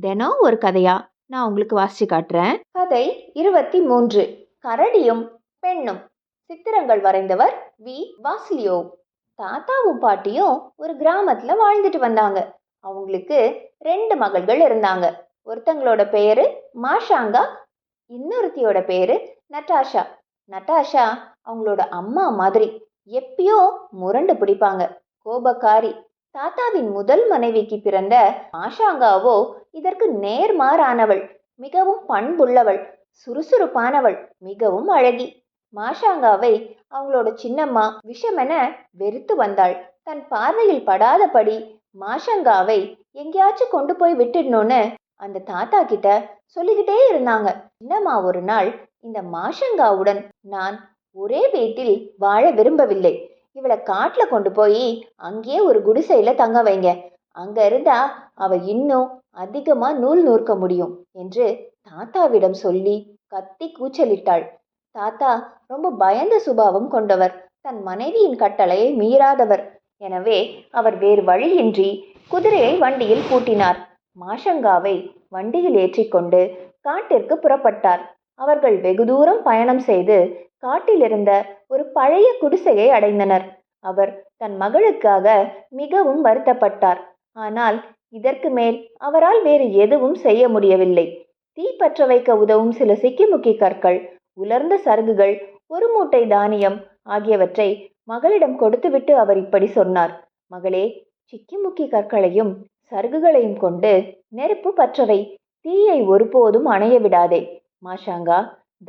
தினம் ஒரு கதையா? நான் உங்களுக்கு வாசிச்சு காட்டுறேன். கதை இருபத்தி மூன்று கரடியும் பெண்ணும். சித்திரங்கள் வரைந்தவர் வி. வாஸ்லியோ தாத்தாவும் பாட்டியும் ஒரு கிராமத்துல வாழ்ந்துட்டு வந்தாங்க. அவங்களுக்கு ரெண்டு மகள்கள் இருந்தாங்க. ஒருத்தங்களோட பேரு மாஷாங்கா இன்னொருத்தியோட பேரு நட்டாஷா. நட்டாஷா அவங்களோட அம்மா மாதிரி. எப்பயோ முரண்டு பிடிப்பாங்க. கோபக்காரி. தாத்தாவின் முதல் மனைவிக்கு பிறந்த மாஷாங்காவோ இதற்கு நேர்மாறானவள் மிகவும் பண்புள்ளவள் சுறுசுறுப்பானவள் மிகவும் அழகி. மாஷாங்காவை அவங்களோட சின்னம்மா விஷமென வெறுத்து வந்தாள். தன் பார்வையில் படாதபடி மாஷாங்காவை எங்கேயாச்சும் கொண்டு போய் விட்டுடணும்னு அந்த தாத்தா கிட்ட சொல்லிக்கிட்டே இருந்தாங்க. சின்னம்மா ஒரு நாள் இந்த மாஷங்காவுடன் நான் ஒரே வீட்டில் வாழ விரும்பவில்லை. இவளை காட்டில் கொண்டு போய் அங்கேயே ஒரு குடிசையில் தங்க வைங்க. அங்க இருந்தா அவ இன்னும் அதிகமா நூல் நூற்க முடியும் என்று தாத்தாவிடம் சொல்லி கத்தி கூச்சலிட்டாள். தாத்தா ரொம்ப பயந்த சுபாவம் கொண்டவர். தன் மனைவியின் கட்டளையை மீறாதவர். எனவே அவர் வேறு வழியின்றி குதிரையை வண்டியில் பூட்டினார். மாஷங்காவை வண்டியில் ஏற்றிக்கொண்டு காட்டிற்கு புறப்பட்டார். அவர்கள் வெகு தூரம் பயணம் செய்து காட்டிலிருந்த ஒரு பழைய குடிசையை அடைந்தனர். அவர் தன் மகளுக்காக மிகவும் வருத்தப்பட்டார். ஆனால் இதற்கு மேல் அவரால் வேறு எதுவும் செய்ய முடியவில்லை. தீ பற்ற வைக்க உதவும் சில சிக்கிமுக்கி கற்கள் உலர்ந்த சருகுகள் ஒரு மூட்டை தானியம் ஆகியவற்றை மகளிடம் கொடுத்துவிட்டு அவர் இப்படி சொன்னார். மகளே சிக்கிமுக்கி கற்களையும் சருகுகளையும் கொண்டு நெருப்பு பற்றவை தீயை ஒருபோதும் அணைய விடாதே. மாஷாங்கா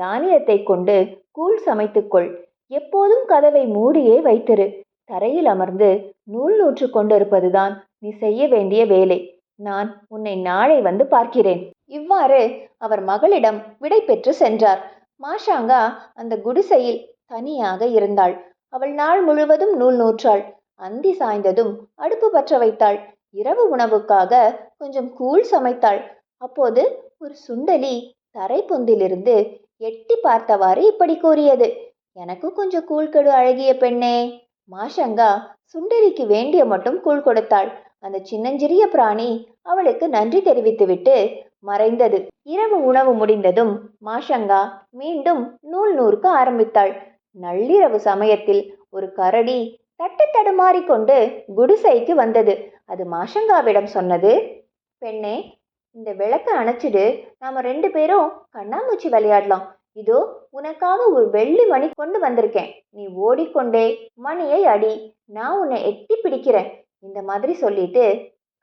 தானியத்தை கொண்டு கூழ் சமைத்துக்கொள். எப்போதும் கதவை மூடியே வைத்திரு. தரையில் அமர்ந்து நூல் நூற்று கொண்டிருப்பதுதான் நீ செய்ய வேண்டிய வேலை. நான் உன்னை நாளை வந்து பார்க்கிறேன். இவ்வாறு அவர் மகளிடம் விடை பெற்று சென்றார். மாஷாங்கா அந்த குடிசையில் தனியாக இருந்தாள். அவள் நாள் முழுவதும் நூல் நூற்றாள். அந்தி சாய்ந்ததும் அடுப்பு பற்ற வைத்தாள். இரவு உணவுக்காக கொஞ்சம் கூழ் சமைத்தாள். அப்போது ஒரு சுண்டலி தரைப்பொந்திலிருந்து எட்டி பார்த்தவாறு இப்படி கூறியது. எனக்கு கொஞ்சம் கூழ் கெடு அழகிய பெண்ணே. மாஷங்கா சுண்டரிக்கு வேண்டிய மட்டும் கூழ் கொடுத்தாள். அந்த சின்னஞ்சிறிய பிராணி அவளுக்கு நன்றி தெரிவித்துவிட்டு மறைந்தது. இரவு உணவு முடிந்ததும் மாஷங்கா மீண்டும் நூல் நூறுக்க ஆரம்பித்தாள். நள்ளிரவு சமயத்தில் ஒரு கரடி தட்டு தடுமாறிக்கொண்டு குடிசைக்கு வந்தது. அது மாஷங்காவிடம் சொன்னது பெண்ணே இந்த விளக்க அணைச்சிடு. நாம ரெண்டு பேரும் கண்ணாமூச்சி விளையாடலாம். இதோ உனக்காக ஒரு வெள்ளி மணி கொண்டு வந்திருக்கேன். நீ ஓடிக்கொண்டே மணியை அடி. நான் உன்னை எட்டி பிடிக்கிறேன். இந்த மாதிரி சொல்லிட்டு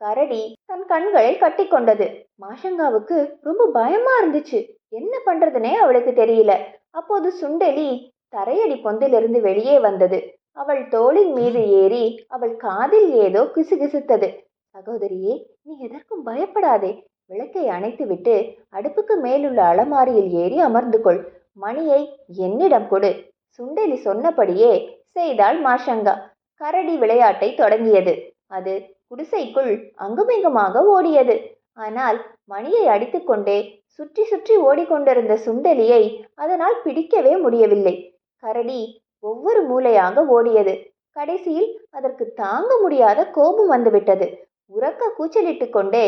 கரடி தன் கண்களை கட்டி கொண்டது மாஷங்காவுக்கு ரொம்ப பயமா இருந்துச்சு. என்ன பண்றதுனே அவளுக்கு தெரியல. அப்போது சுண்டெலி தரையடி பொந்திலிருந்து வெளியே வந்தது. அவள் தோளின் மீது ஏறி அவள் காதில் ஏதோ கிசுகிசுத்தது. சகோதரியே நீ எதற்கும் பயப்படாதே. விளக்கை அணைத்துவிட்டு அடுப்புக்கு மேலுள்ள அலமாரியில் ஏறி அமர்ந்து கொள். மணியை என்னிடம் கொடு. சுண்டெலி சொன்னபடியே செய்தாள் மாஷங்கா. கரடி விளையாட்டை தொடங்கியது. அது குடிசைக்குள் அங்குமிங்குமாக ஓடியது. ஆனால் மணியை அடித்துக்கொண்டே சுற்றி சுற்றி ஓடிக்கொண்டிருந்த சுண்டெலியை அதனால் பிடிக்கவே முடியவில்லை. கரடி ஒவ்வொரு மூலையாக ஓடியது. கடைசியில் அதற்கு தாங்க முடியாத கோபம் வந்துவிட்டது. உறக்க கூச்சலிட்டு கொண்டே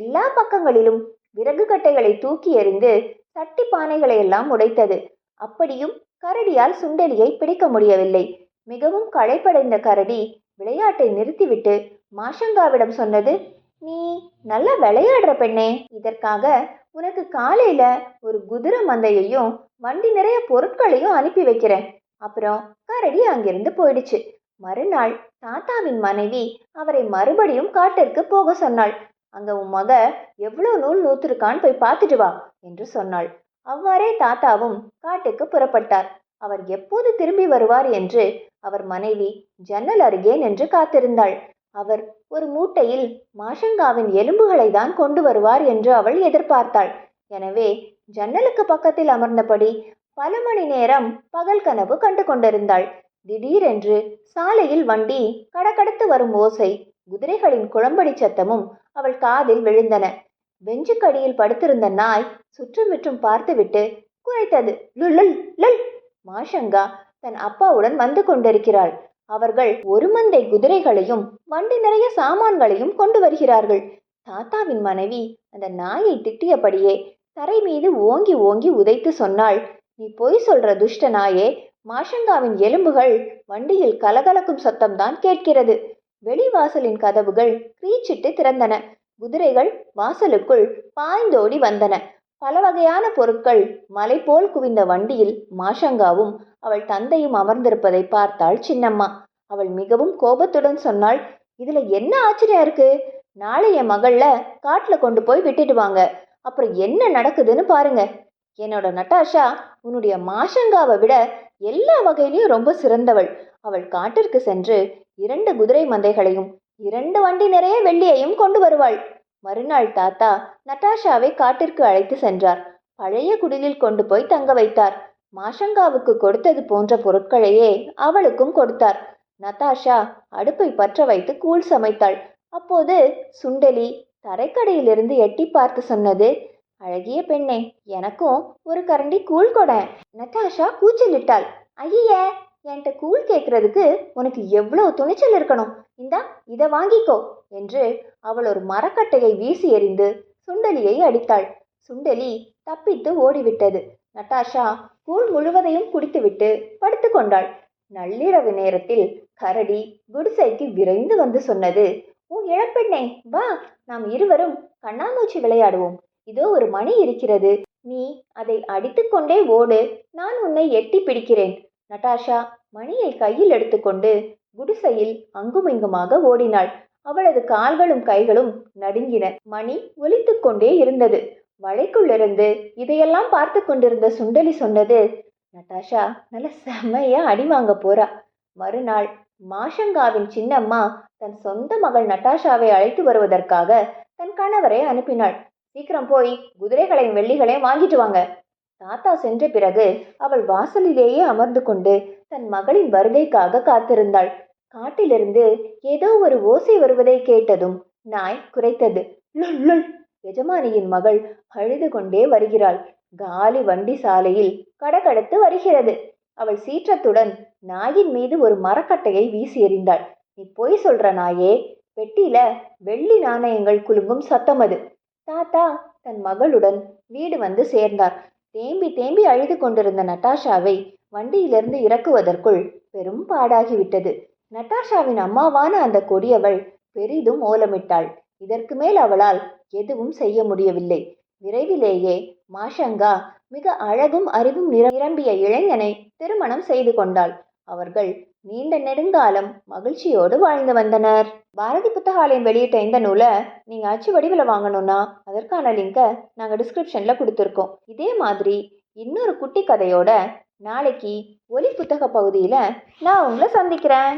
எல்லா பக்கங்களிலும் விறகு கட்டைகளை தூக்கி எறிந்து சட்டி பானைகளை எல்லாம் உடைத்தது. அப்படியும் கரடியால் சுண்டெலியை பிடிக்க முடியவில்லை. மிகவும் களைப்படைந்த கரடி விளையாட்டை நிறுத்திவிட்டு மாஷங்காவிடம் சொன்னது நீ நல்லா விளையாடுற பெண்ணே இதற்காக உனக்கு காலையில ஒரு குதிரை மந்தையையும் வண்டி நிறைய பொருட்களையும் அனுப்பி வைக்கிறேன். அப்புறம் கரடி அங்கிருந்து போயிடுச்சு. மறுநாள் தாத்தாவின் மனைவி அவரை மறுபடியும் காட்டிற்கு போக சொன்னாள். அங்க உன் மக எவ்வளோ நூல் நூத்திருக்கான்னு போய் பார்த்துட்டு வா என்று சொன்னாள். அவ்வாறே தாத்தாவும் காட்டுக்கு புறப்பட்டார். அவர் எப்போது திரும்பி வருவார் என்று அவர் மனைவி ஜன்னல் அருகே நின்று காத்திருந்தாள். அவர் ஒரு மூட்டையில் மாஷங்காவின் எலும்புகளை தான் கொண்டு வருவார் என்று அவள் எதிர்பார்த்தாள். எனவே ஜன்னலுக்கு பக்கத்தில் அமர்ந்தபடி பல மணி நேரம் பகல் கனவு கண்டு கொண்டிருந்தாள். திடீரென்று சாலையில் வண்டி கடக்கடத்து வரும் ஓசை குதிரைகளின் குழம்படி சத்தமும் அவள் காதில் விழுந்தன. வெஞ்சுக்கடியில் படுத்திருந்த நாய் சுற்றுமுற்றும் பார்த்துவிட்டு குறைத்தது லுல் லுல் மாஷங்கா தன் அப்பாவுடன் வந்து கொண்டிருக்கிறாள். அவர்கள் ஒரு மந்தை குதிரைகளையும் வண்டி நிறைய சாமான்களையும் கொண்டு வருகிறார்கள். தாத்தாவின் மனைவி அந்த நாயை திட்டியபடியே தரை மீது ஓங்கி ஓங்கி உதைத்து சொன்னாள் நீ பொய் சொல்ற துஷ்ட நாயே மாஷங்காவின் எலும்புகள் வண்டியில் கலகலக்கும் சத்தம்தான் கேட்கிறது. வெளிவாசலின் கதவுகள் கிரீச்சிட்டு திறந்தன. குதிரைகள் வாசலுக்குள் பாய்ந்தோடி வந்தன. பல வகையான பொருட்கள் மலை போல் குவிந்த வண்டியில் மாஷங்காவும் அவள் தந்தையும் அமர்ந்திருப்பதை பார்த்தாள் சின்னம்மா. அவள் மிகவும் கோபத்துடன் சொன்னாள் இதுல என்ன ஆச்சரியம் இருக்கு? நாளை என் மகள காட்டுல கொண்டு போய் விட்டுட்டு வாங்க அப்புறம் என்ன நடக்குதுன்னு பாருங்க. என்னோட நட்டாஷா உன்னுடைய மாஷங்காவை விட எல்லா வகையிலையும் ரொம்ப சிறந்தவள். அவள் காட்டிற்கு சென்று இரண்டு குதிரை மந்தைகளையும் இரண்டு வண்டி நிறைய வெள்ளியையும் கொண்டு வருவாள். மறுநாள் தாத்தா நட்டாஷாவை காட்டிற்கு அழைத்து சென்றார். பழைய குடிலில் கொண்டு போய் தங்க வைத்தார். மாஷங்காவுக்கு கொடுத்தது போன்ற பொருட்களையே அவளுக்கும் கொடுத்தார். நதாஷா அடுப்பை பற்ற வைத்து கூழ் சமைத்தாள். அப்போது சுண்டலி தரைக்கடையிலிருந்து எட்டி பார்த்து சொன்னது அழகிய பெண்ணே எனக்கும் ஒரு கரண்டி கூழ் கொடை. நட்டாஷா கூச்சலிட்டாள். ஐய என்கிட்ட கூழ் கேட்கறதுக்கு உனக்கு எவ்வளோ துணிச்சல் இருக்கணும். இந்தா இதை வாங்கிக்கோ என்று அவள் ஒரு மரக்கட்டையை வீசி எறிந்து சுண்டலியை அடித்தாள். சுண்டலி தப்பித்து ஓடிவிட்டது. நட்டாஷா கூழ் முழுவதையும் குடித்துவிட்டு படுத்து கொண்டாள். நள்ளிரவு நேரத்தில் கரடி குடிசைக்கு விரைந்து வந்து சொன்னது ஓ இளப்பெண்ணே வா நாம் இருவரும் கண்ணாமூச்சி விளையாடுவோம். இதோ ஒரு மணி இருக்கிறது. நீ அதை அடித்துக்கொண்டே ஓடு. நான் உன்னை எட்டி பிடிக்கிறேன். நட்டாஷா மணியை கையில் எடுத்துக்கொண்டு குடிசையில் அங்குமிங்குமாக ஓடினாள். அவளது கால்களும் கைகளும் நடுங்கின. மணி ஒலித்துக் கொண்டே இருந்தது. வளைக்குள்ளிருந்து இதையெல்லாம் பார்த்து கொண்டிருந்த சுண்டலி சொன்னது நட்டாஷா நல்ல செம்மையா அடிவாங்க போறா. மறுநாள் மாஷங்காவின் சின்னம்மா தன் சொந்த மகள் நட்டாஷாவை அழைத்து வருவதற்காக தன் கணவரை அனுப்பினாள். சீக்கிரம் போய் குதிரைகளையும் வெள்ளிகளையும் வாங்கிட்டு வாங்க. தாத்தா சென்ற பிறகு அவள் வாசலிலேயே அமர்ந்து கொண்டு தன் மகளின் வருகைக்காக காத்திருந்தாள். காட்டிலிருந்து ஏதோ ஒரு ஓசை வருவதை கேட்டதும் நாய் குறைத்தது லுல் எஜமானியின் மகள் அழுது கொண்டே வருகிறாள். காலி வண்டி சாலையில் கடகடத்து வருகிறது. அவள் சீற்றத்துடன் நாயின் மீது ஒரு மரக்கட்டையை வீசி எறிந்தாள். நீ பொய் சொல்ற நாயே! பெட்டியில வெள்ளி நாணயங்கள் குலுங்கும் சத்தம் அது. தாத்தா தன் மகளுடன் வீடு வந்து சேர்ந்தார். தேம்பி தேம்பி அழுது கொண்டிருந்த நட்டாஷாவை வண்டியிலிருந்து இறக்குவதற்குள் பெரும் பாடாகிவிட்டது. நட்டாஷாவின் அம்மாவான அந்த கொடியவள் பெரிதும் ஓலமிட்டாள். இதற்கு மேல் அவளால் எதுவும் செய்ய முடியவில்லை. விரைவிலேயே மாஷங்கா மிக அழகும் அறிவும் நிர- நிரம்பிய இளைஞனை திருமணம் செய்து கொண்டாள். அவர்கள் நீண்ட நெடுங்காலம் மகிழ்ச்சியோடு வாழ்ந்து வந்தனர். பாரதி புத்தகாலயம் வெளியிட்ட இந்த நூலை நீங்கள் அச்சு வடிவில் வாங்கணும்னா அதற்கான லிங்கை நாங்கள் டிஸ்கிரிப்ஷனில் கொடுத்துருக்கோம். இதே மாதிரி இன்னொரு குட்டி கதையோட நாளைக்கு ஒலி புத்தக பகுதியில் நான் உங்களை சந்திக்கிறேன்.